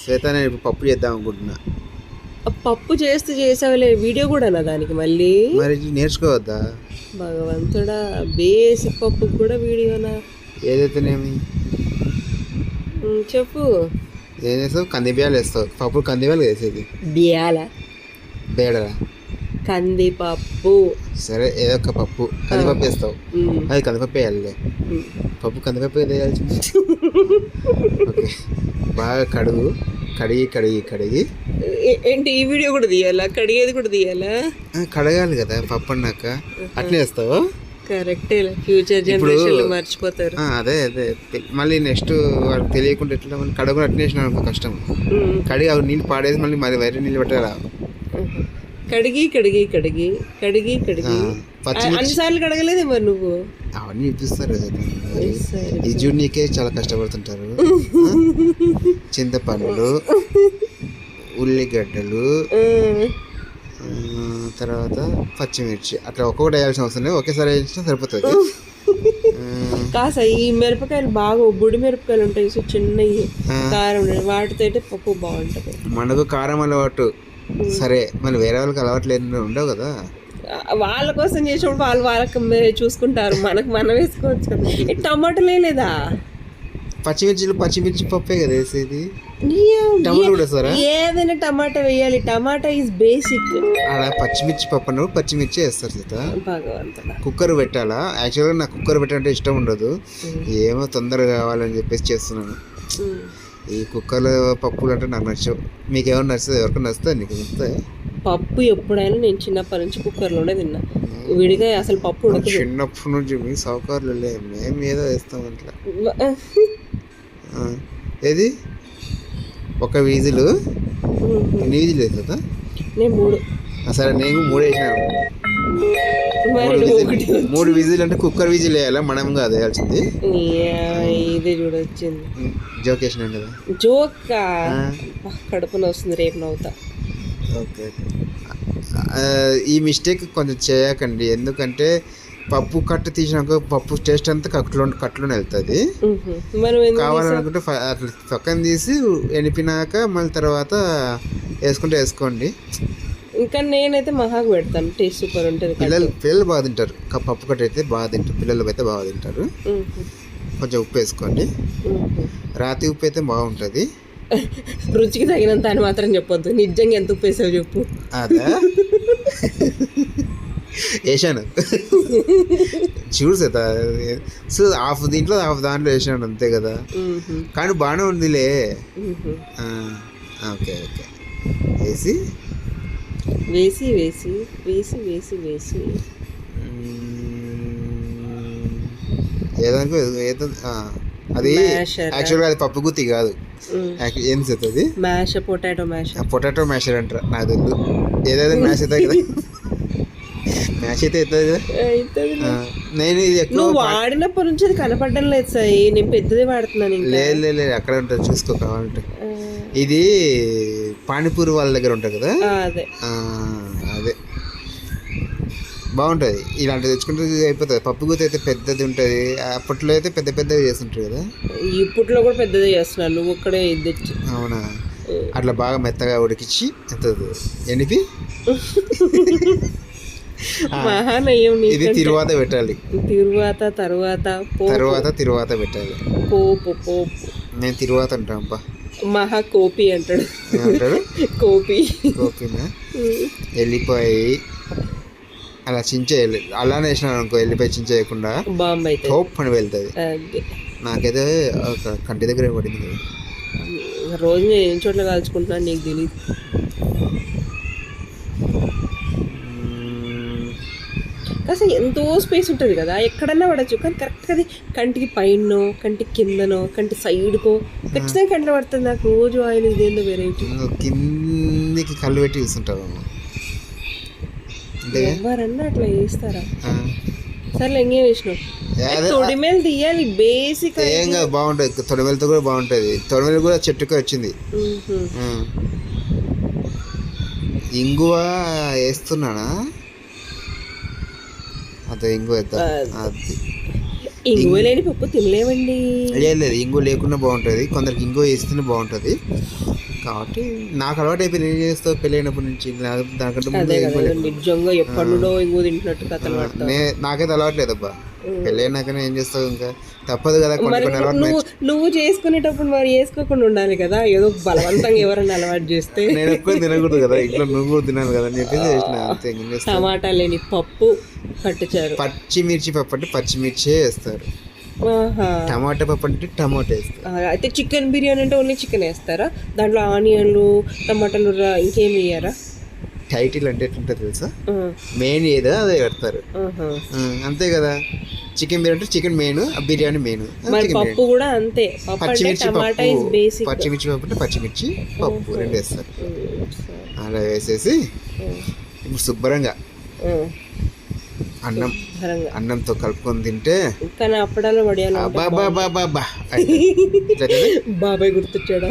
శ్వేత నేను ఇప్పుడు పప్పు చేద్దాం అనుకుంటున్నా. పప్పు చేస్తూ చేసావులే వీడియో కూడానా దానికి మళ్ళీ? మరి నేర్చుకోవద్దా? భగవంతుడా బేసిక్ పప్పుకి కూడా వీడియోనా? ఏదైతేనేమి? చెప్పు. ఏం చేస్తావు? కందిబ్యాలు వేస్తావు. పప్పు కందిబ్యాలు వేసేది. బియాల బేడరా కందిపప్పు. సరే ఏదో ఒక పప్పు. కందిపప్పు వేస్తావు. అది కందిపప్పు వేయాలి. పప్పు కందిపప్పు వేయాల్సింది ఓకే. బాగా కడుగు. కడిగి కడిగి కడిగి. ఏంటి ఈ వీడియో కూడా తీయాలా? కడిగేది కూడా తీయాలా? కడగాలి కదా పప్పు అన్నాక. అట్లే వేస్తావు? కరెక్టే ఫ్యూచర్ జనరేషన్ మర్చిపోతారు. అదే అదే. మళ్ళీ నెక్స్ట్ వాళ్ళకి తెలియకుండా ఎట్లా వేసినావు అనుకో కష్టం. కడిగి అవి నీళ్ళు పాడేసి మళ్ళీ మరి వేరే నీళ్ళు పెట్టారా. కడిగి కడిగి కడిగి కడిగి కడిగి. అన్నిసార్లు కడగలేదే మరి నువ్వు? అవన్నీ ఇప్పిస్తారు. ఈ నీకే చాలా కష్టపడుతుంటారు? చింతపండు ఉల్లిగడ్డలు తర్వాత పచ్చిమిర్చి. అట్లా ఒక్కొక్కటి వేయాల్సిన అవసరం లేదు. ఒకేసారి వేయించినా సరిపోతుంది. కాస ఈ మిరపకాయలు బాగా బుడి మిరపకాయలు ఉంటాయి సో చిన్నవి కారం. వాటితో అయితే పప్పు బాగుంటది. మనకు కారం అలవాటు. సరే మళ్ళీ వేరే వాళ్ళకి అలవాటు లేని ఉండవు కదా? వాళ్ళ కోసం చేసినప్పుడు వాళ్ళు వాళ్ళకి చూసుకుంటారు. మనకు మనం వేసుకోవచ్చు కదా. ఏ, టమాటాలే లేదా? పచ్చిమిర్చిలు పచ్చిమిర్చి పప్పే కదా వేసేది. టమాటా ఏదైనా టమాటా వేయాలి. టమాటా ఈజ్ బేసిక్ అలా పచ్చిమిర్చి పప్పు అన్నప్పుడు పచ్చిమిర్చి వేస్తారు సీత. కుక్కర్ పెట్టాలా? యాక్చువల్గా నాకు కుక్కర్ పెట్టాలంటే ఇష్టం ఉండదు. ఏమో తొందరగా కావాలని చెప్పేసి చేస్తున్నాను. ఈ కుక్కర్లో పప్పులు అంటే నాకు నచ్చవు. మీకు ఏమైనా నచ్చుతుంది ఎవరికైనా నచ్చుతుంది నీకు నచ్చుతాయి? పప్పు ఎప్పుడైనా నేను చిన్నప్పటి నుంచి కుక్కర్లోనే తిన్నా. విడిగా అసలు పప్పు ఉడకదు. చిన్నప్పటి నుంచి మీ సౌకర్యాలు లే మేము ఏదో వేస్తాం అట్లా. ఏది? ఒక వీజులు ఎన్ని వీజులు వేస్తుందా నేను మూడు. సరే నేను మూడు వేసినాను మూడు విజిల్ అంటే కుక్కర్ విజిల్ వేయాలా? మనం కాదు వేయాల్సింది. ఇదే చూడొచ్చింది జోక్ వేసినాం కదా. జోకా? కడుపున వస్తుంది రేపు నవ్వుతా. ఓకే ఈ మిస్టేక్ కొంచెం చేయకండి. ఎందుకంటే పప్పు కట్టు తీసినాక పప్పు టేస్ట్ అంతా కట్లో కట్లోనే వెళ్తుంది. కావాలనుకుంటే అట్లా పక్కన తీసి ఎనిపినాక మళ్ళీ తర్వాత వేసుకుంటే వేసుకోండి. ఇంకా నేనైతే మహాకు పెడతాను. టేస్ట్ సూపర్ ఉంటుంది పిల్లలు పిల్లలు బాగా తింటారు. పప్పు కట్టు అయితే బాగా తింటారు. పిల్లలు అయితే బాగా తింటారు. కొంచెం ఉప్పు వేసుకోండి. రాతి ఉప్పు అయితే బాగుంటుంది. రుచికి తగినంత అని మాత్రం చెప్పొద్దు. నిజంగా ఎంత ఉప్పు వేసావు చెప్పు. అదా? వేసాను. చూడు సీత సో హాఫ్ దీంట్లో హాఫ్ దాంట్లో వేసాను అంతే కదా. కానీ బాగానే ఉందిలే. Okay okay. వేసి వేసి వేసి వేసి వేసి వేసి. ఏదానికో ఏదో అది? యాక్చువల్గా అది పప్పు గుత్తి కాదు. ఏం సీత అది mash potato mash potato masher అంటారు. నాకు తెలియదు ఏదైతే మ్యాష్ అవుతుంది కదా. మ్యాష్ అయితే నేను ఇది ఎక్కువ నువ్వు వాడినప్పటి నుంచి అది కనపడడం లేదు సాయి. నేను పెద్దది వాడుతున్నాను లేదు లేదు లేదు. అక్కడ ఉంటుంది చూసుకో కావాలంటే. ఇది పానీపూరి వాళ్ళ దగ్గర ఉంటుంది కదా? అదే. అదే. బాగుంటుంది. ఇలాంటివి తెచ్చుకుంటే అయిపోతుంది. పప్పు గుత్తి అయితే పెద్దది ఉంటుంది. అప్పట్లో అయితే పెద్ద పెద్దగా చేస్తుంటారు కదా? ఇప్పట్లో కూడా పెద్దదే చేస్తున్నాను నువ్వు ఒక్కడే ఇది తెచ్చి. అవునా? అట్లా బాగా మెత్తగా ఉడికించి ఎంత ఎనిపి? మహానయం ఇది తిరువాత పెట్టాలి. తిరువాత తరువాత తరువాత తిరువాత పెట్టాలి. పోపు పోపు. నేను తిరువాత అంటాం అబ్బా. మహా కోపి అంటాడు. ఏమంటారు కోపి. ఓకేనా వెళ్ళిపోయి అలా చించేయాలి అలానే వేసినాను అనుకో వెళ్ళిపోయి చించేయకుండా బాంబు టోప్ అని వెళ్తుంది. నాకైతే ఒక కంటి దగ్గర పడింది. రోజు నేను ఏం చోట్ల కాల్చుకుంటున్నాను నీకు తెలియదు మ్మ్. కాస్త ఎంతో స్పేస్ ఉంటుంది కదా. ఎక్కడన్నా పడచ్చు. కానీ కరెక్ట్గా అది కంటికి పైనో కంటికి కిందనో కంటి సైడ్కో ఖచ్చితంగా కంటిలో పడుతుంది. నాకు రోజు ఆయిల్ ఇదేందో వెరైటీ కిందికి కళ్ళు పెట్టి చూస్తుంటావు అంటే ఎవరన్నా అట్లా చేస్తారా? ఆ, సర్లే ఎంగేం వేసినావు తొడిమేలు తీయాలి బేసిక్ ఏం కాదు బాగుంటుంది. తొడమెలతో కూడా బాగుంటుంది. తొడమెల కూడా చెట్టుకే వచ్చింది. ఇంగువ వేస్తున్నానా? అదే వేద్దాం అది. ఇంగువ లేని పప్పు తినలేమండి. లేదు లేదు ఇంగు లేకుండా బాగుంటుంది. కొందరికి ఇంగు వేస్తేనే బాగుంటుంది. కాబట్టి నాకు అలవాటు అయిపోయింది ఏం చేస్తావు పెళ్ళైనప్పటి నుంచి. నాకు దానికంటే ముందు ఇంగు. నిజంగా ఎప్పటి నుండో ఇంగువ తింటున్నట్టు నాకైతే అలవాట్లేదు అబ్బా పెళ్ళైనాకనే ఏం చేస్తావు ఇంకా? తప్పదు కదా నువ్వు నువ్వు చేసుకునేటప్పుడు మరి వేసుకోకుండా ఉండాలి కదా? ఏదో బలవంతంగా ఎవరైనా అలవాటు చేస్తే. నేను ఎక్కువ తినకూడదు కదా? ఇంట్లో నువ్వు కూడా తినాలి కదా? అని చెప్పేసి చేసిన అంతే టమాటా లేని పప్పు పట్టుచారు. పచ్చిమిర్చి పప్పు అంటే పచ్చిమిర్చే వేస్తారు. టమాటా పప్పు అంటే టమాటా వేస్తారు. అయితే చికెన్ బిర్యానీ అంటే ఓన్లీ చికెన్ వేస్తారా? దాంట్లో ఆనియన్లు టమాటాలు ఇంకేం వేయరా? టైటిల్ అంటే ఎట్లుంటుంది తెలుసా? మెయిన్ ఏదో అదే పెడతారు. అంతే కదా. చికెన్ బిర్యానీ అంటే చికెన్ మెయిన్ బిర్యానీ మెయిన్. పప్పు కూడా అంతే. పచ్చిమిర్చి పప్పు పచ్చిమిర్చి పప్పు అంటే పచ్చిమిర్చి పప్పు రెండు వేస్తారు. అలా వేసేసి ఇప్పుడు శుభ్రంగా అన్నం అన్నంతో కలుపుకొని తింటే కానీ అప్పడాలు? బాబాయ్ గుర్తొచ్చాడా.